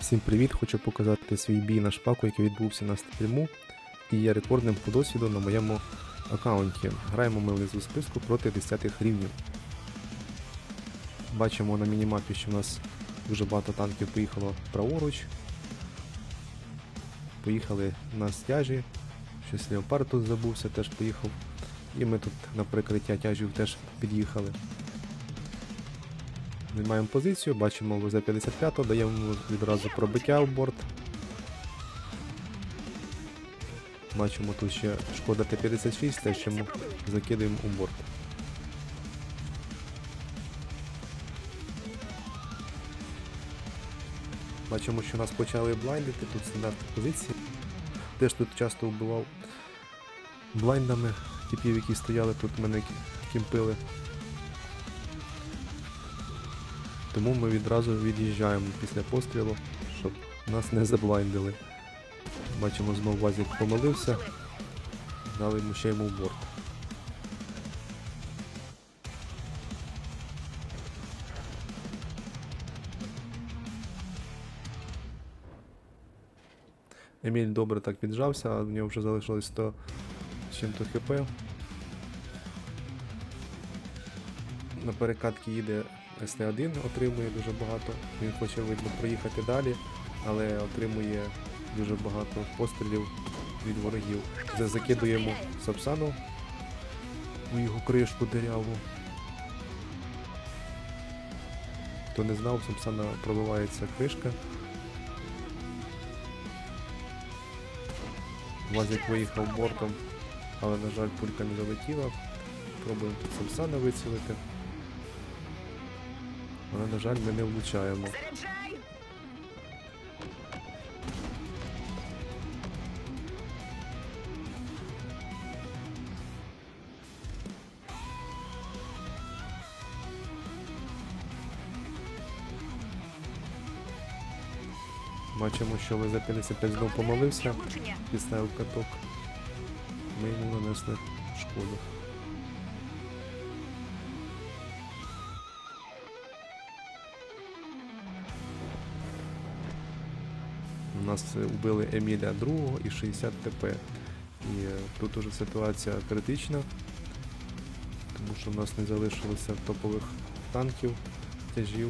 Всім привіт! Хочу показати свій бій на шпаку, який відбувся на стріму і є рекордним по досвіду на моєму аккаунті. Граємо ми внизу списку проти 10 рівнів. Бачимо на мінімапі, що в нас дуже багато танків поїхало праворуч. Поїхали на стяжі. Щось Леопард тут забувся, теж поїхав. І ми тут на прикриття тяжів теж під'їхали. Займаємо позицію, бачимо ВЗ-55, даємо відразу пробиття в борт. Бачимо тут ще шкода Т-56, те, що ми закидаємо у борт. Бачимо, що нас почали блайндити, тут стандартні позиції. Теж тут часто вбивав блайндами типів, які стояли тут, мене кімпили. Тому ми відразу від'їжджаємо після пострілу, щоб нас не заблайндили. Бачимо, знову Вазік помилився, дали йому ще йому в борт. Еміль добре так віджався, а в нього вже залишилось 100 з чим-то хп. На перекатки їде СТ-1, отримує дуже багато. Він хоче видно проїхати далі, але отримує дуже багато пострілів від ворогів. Це закидуємо Сапсану у його кришку диряву. Хто не знав, Сапсана пробивається кришка. Вазик виїхав бортом, але, на жаль, пулька не залетіла. Пробуємо тут Сапсана вицілити. Але, на жаль, ми не влучаємо. Бачимо, що ВЗ-55 знов помолився, підставив каток. Ми йому нанесли шкоду. Нас вбили Еміля другого і 60 ТП. І е, тут уже ситуація критична, тому що в нас не залишилося топових танків, тяжів.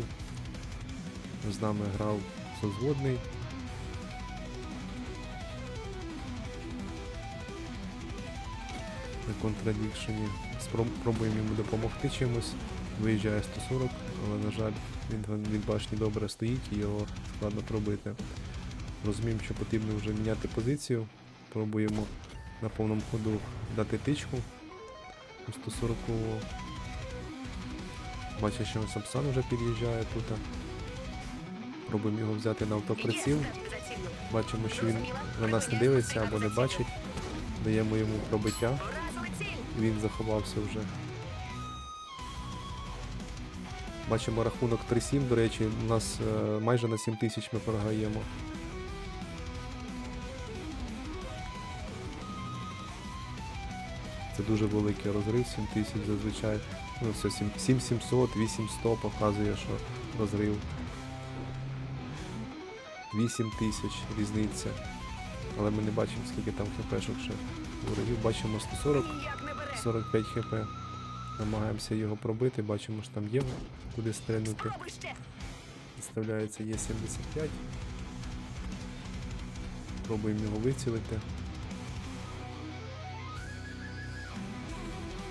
З нами грав созводний. на контрадікшені. Спробуємо йому допомогти чимось. Виїжджає 140, але на жаль, він від башні добре стоїть і його складно пробити. Розуміємо, що потрібно вже міняти позицію. Пробуємо на повному ходу дати тичку у 140 Бачу, що Сапсан вже під'їжджає тут. Пробуємо його взяти на автоприціл. Бачимо, що він на нас не дивиться або не бачить. Даємо йому пробиття. Він заховався вже. Бачимо рахунок 3-7, до речі, у нас е, майже на 7 тисяч ми програємо. Це дуже великий розрив, 7 тисяч зазвичай. Ну, все 7700, 8100 показує, що розрив. 8 тисяч різниця. Але ми не бачимо, скільки там хпшок ще. Ворогів бачимо 140. Ніяк не бере. 45 хп. Намагаємося його пробити, бачимо, що там є куди стрельнути. Спробуйте. Підставляється є 75. Пробуємо його вицілити.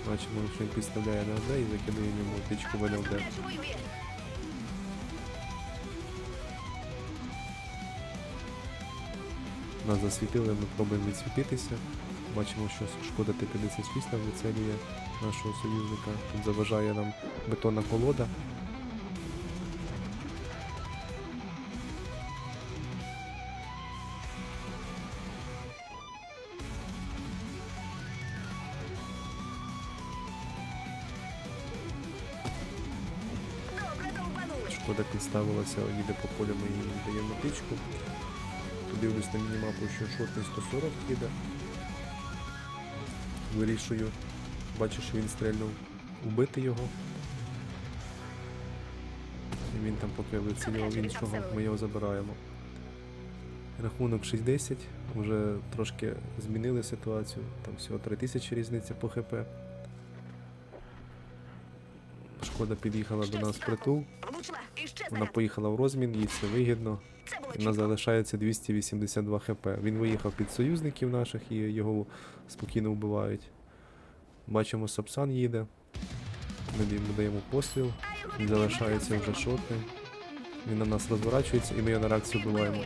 Бачимо, що він підставляє на ОД і закидаємо йому тичку в ЛД. Нас засвітили, ми пробуємо відсвітитися. Бачимо, що шкода Т-56 нам вицелює нашого союзника. Тут заважає нам бетонна колода. Шкода підставилася, їде по полю, ми їй даємо тичку. Дивлюсь на мінімапу, що шотний 140 їде. Вирішую. Бачу, що він стрельнув убити його. І він там поки вицілював іншого, ми його забираємо. Рахунок 6-10. Вже трошки змінили ситуацію. Там всього 3000 різниця по ХП. Шкода під'їхала до нас в притул. І Вона поїхала в розмін, їй це вигідно. Було У нас залишається 282 хп. Він виїхав під союзників наших і його спокійно вбивають. Бачимо, Сапсан їде. Ми йому даємо постріл. Він залишається вже шотним. Він на нас розворачується і ми його на реакцію вбиваємо.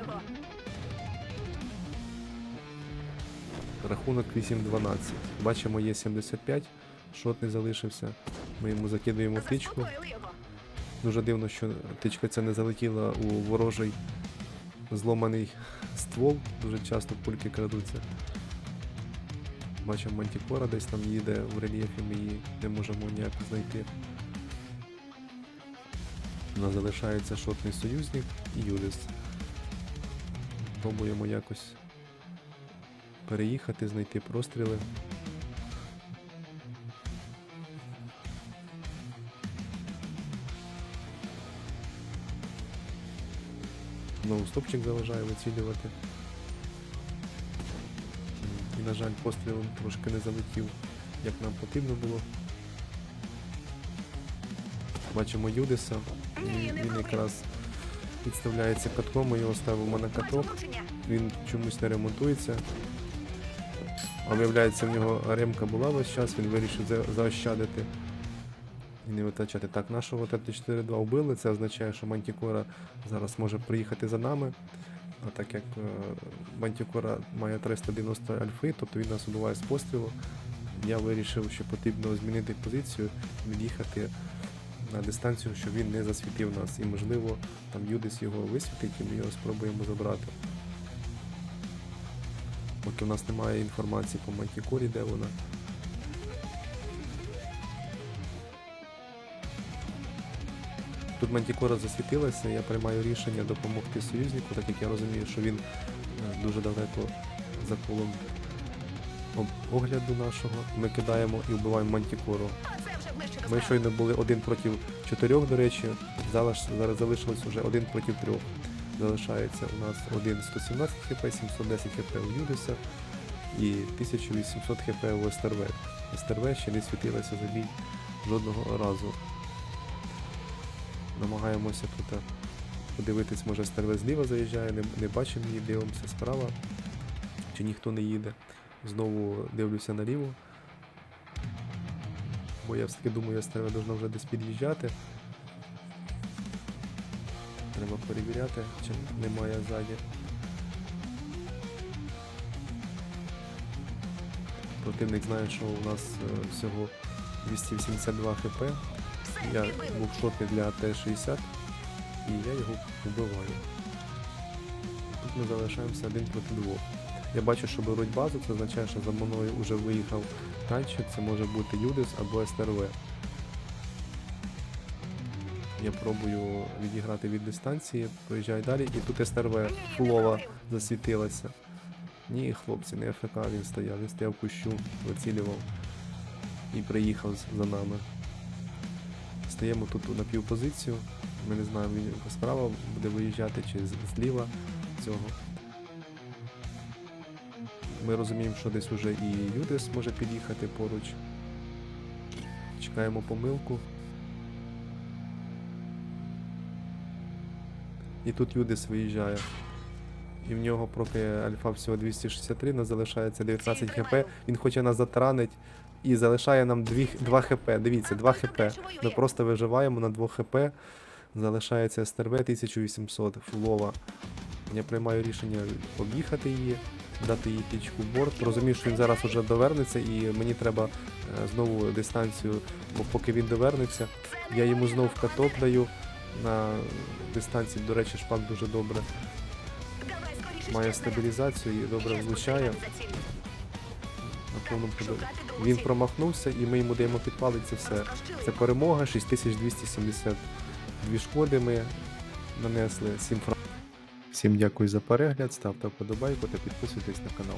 Рахунок 8-12. Бачимо, є 75. Шотний залишився. Ми йому закидуємо тичку. Дуже дивно, що тичка ця не залетіла у ворожий зломаний ствол. Дуже часто пульки крадуться. Бачимо мантікора десь там їде в рельєфі, ми її не можемо ніяк знайти. У нас залишається шотний союзник і Юдис. Пробуємо якось переїхати, знайти простріли. Знову стопчик заважає вицілювати. І, на жаль, постріл трошки не залетів, як нам потрібно було. Бачимо Юдиса. Він, він якраз підставляється катком, ми його ставимо на каток. Він чомусь не ремонтується. А виявляється, в нього ремка була весь час, він вирішив заощадити і не витрачати. Так, нашого Т-4-2 вбили, це означає, що Мантікора зараз може приїхати за нами. А так як е, Мантікора має 390 альфи, тобто він нас убиває з пострілу, я вирішив, що потрібно змінити позицію, від'їхати на дистанцію, щоб він не засвітив нас. І можливо там Юдис його висвітить і ми його спробуємо забрати. Поки в нас немає інформації по Мантікорі, де вона. Тут Мантікора засвітилася, я приймаю рішення допомогти союзнику, так як я розумію, що він е, дуже далеко за колом огляду нашого. Ми кидаємо і вбиваємо Мантікору. Ми щойно були один проти чотирьох, до речі. Зараз, залишилось вже один проти трьох. Залишається у нас один 117 хп, 710 хп у Юдиса і 1800 хп у СТРВ. СТРВ ще не світилася за бій жодного разу. Намагаємося тут е, подивитись, може СТРВ зліва заїжджає, не, не бачимо її, дивимося справа, чи ніхто не їде. Знову дивлюся наліво. Бо я все-таки думаю, СТРВ должна вже десь під'їжджати. Треба перевіряти, чи немає ззаді. Противник знає, що у нас е, всього 282 хп. Я був шотний для Т-60 і я його вбиваю. Тут ми залишаємося один проти двох. Я бачу, що беруть базу, це означає, що за мною вже виїхав танчик, це може бути Юдис або СТРВ. Я пробую відіграти від дистанції, проїжджаю далі, і тут СТРВ фулова засвітилася. Ні, хлопці, не АФК він стояв, він стояв кущу, вицілював і приїхав за нами. Стаємо тут на півпозицію. Ми не знаємо, він справа буде виїжджати чи зліва цього. Ми розуміємо, що десь уже і Юдис може під'їхати поруч. Чекаємо помилку. І тут Юдис виїжджає. І в нього проти альфа всього 263, нас залишається 19 хп. Він хоче нас затаранить і залишає нам 2, 2 хп. Дивіться, 2 хп. Ми просто виживаємо на 2 хп. Залишається СТРВ 1800, фулова. Я приймаю рішення об'їхати її, дати їй тічку в борт. Розумію, що він зараз вже довернеться і мені треба е, знову дистанцію, бо поки він довернеться, я йому знов каток даю на дистанції. До речі, шпак дуже добре має стабілізацію і добре влучає. Спостерігаю за. На повному ходу. Він промахнувся і ми йому даємо підпалити це все. Це перемога, 6272 шкоди ми нанесли. Всім, фра- Всім дякую за перегляд, ставте вподобайку та підписуйтесь на канал.